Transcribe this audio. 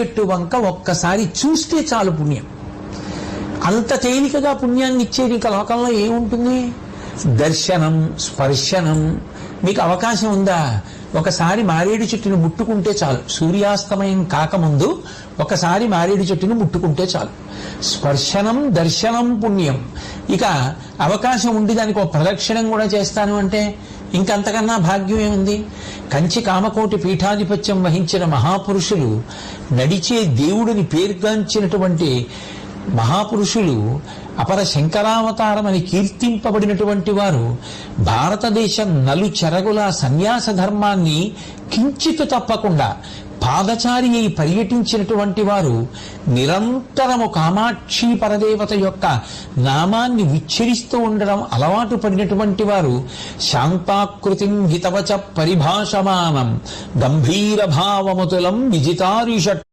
చెట్టు వంక ఒక్కసారి చూస్తే చాలు పుణ్యం. అంత తేలికగా పుణ్యాన్ని ఇచ్చేది ఇంకా లోకంలో ఏముంటుంది? దర్శనం స్పర్శనం. మీకు అవకాశం ఉందా? ఒకసారి మారేడు చెట్టును ముట్టుకుంటే చాలు. సూర్యాస్తమయం కాకముందు ఒకసారి మారేడు చెట్టును ముట్టుకుంటే చాలు. స్పర్శనం దర్శనం పుణ్యం. ఇక అవకాశం ఉండి దానికి ఒక ప్రదక్షిణం కూడా చేస్తాను అంటే ఇంకంతకన్నా భాగ్యం ఏముంది? కంచి కామకోటి పీఠాధిపత్యం వహించిన మహాపురుషులు నడిచే దేవుడిని పేర్గాంచినటువంటి మహాపురుషులు అపర శంకరావతారమని కీర్తింపబడినటువంటి వారు భారతదేశం నలు చెరగుల సన్యాస ధర్మాన్ని కించితు తప్పకుండా పాదచారి అయి పర్యటించినటువంటి వారు నిరంతరము కామాక్షి పరదేవత యొక్క నామాన్ని విచ్చరిస్తూ ఉండడం అలవాటు పడినటువంటి వారు శాంతాకృతిం హితవచ పరిభాషమానం. గంభీర భావముతులం విజితారిషట్